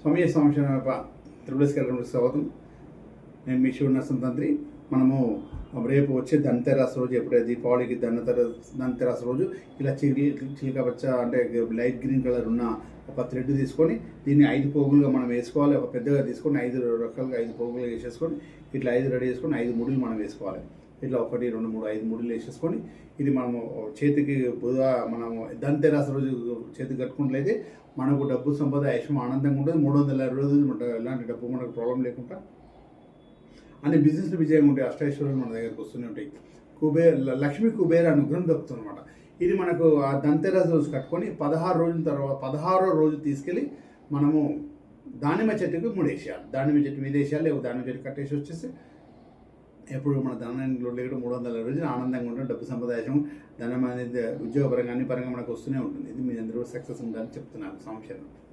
స్వామి సంవత్సరం త్రిపుడేశ్వర స్వాగతం. నేను మీ శివుడు తంత్రి మనము రేపు వచ్చే ధనతెరాస్ రోజు ఎప్పుడైతే దీపావళికి ధనతెరస్ ధనతెరాస్ రోజు ఇలా చిలి చిలిక పచ్చ అంటే లైట్ గ్రీన్ కలర్ ఉన్న ఒక థ్రెడ్ తీసుకొని దీన్ని ఐదు పోగులుగా మనం వేసుకోవాలి. ఒక పెద్దగా తీసుకొని ఐదు రకాలుగా ఐదు పోగులుగా వేసేసుకొని ఇట్లా ఐదు రెడీ చేసుకొని ఐదు ముడులు మనం వేసుకోవాలి. ఇట్లా ఒకటి రెండు మూడు ఐదు ముడులు వేసేసుకొని ఇది మనము చేతికి బుధ మనము ధనతెరాస్ రోజు చేతికి కట్టుకున్నట్లయితే మనకు డబ్బు సంపద ఐషం ఆనందంగా ఉంటుంది. మూడు వందల ఇరవై రోజులు మనకు ఎలాంటి డబ్బు మనకు ప్రాబ్లం లేకుండా అన్ని బిజినెస్లు విజయంగా ఉంటాయి. అష్టైశ్వర్యాలు మన దగ్గరకు వస్తూనే ఉంటాయి. కుబేర్ లక్ష్మీ కుబేర అనుగ్రహం దొరుకుతుంది అనమాట ఇది మనకు ఆ దంతెరాస్ రోజు కట్టుకొని పదహారు రోజుల తర్వాత పదహారో రోజు తీసుకెళ్ళి మనము దానిమ్మ చెట్టుకు ముడేసేయాలి. దానిమ్మ చెట్టు మీద వేసేయాలి లేకపోతే దానిమ్మ చెట్టు కట్టేసి వచ్చేసి ఎప్పుడు మన ధనాన్ని లేకుండా మూడు వందల రోజులు ఆనందంగా ఉంటుంది డబ్బు సంప్రదాయం ధనం అనేది ఉద్యోగపరంగా అన్ని పరంగా మనకు వస్తూనే ఉంటుంది. ఇది మీ అందరూ సక్సెస్ ఉందని చెప్తున్నాను సంక్షేమం.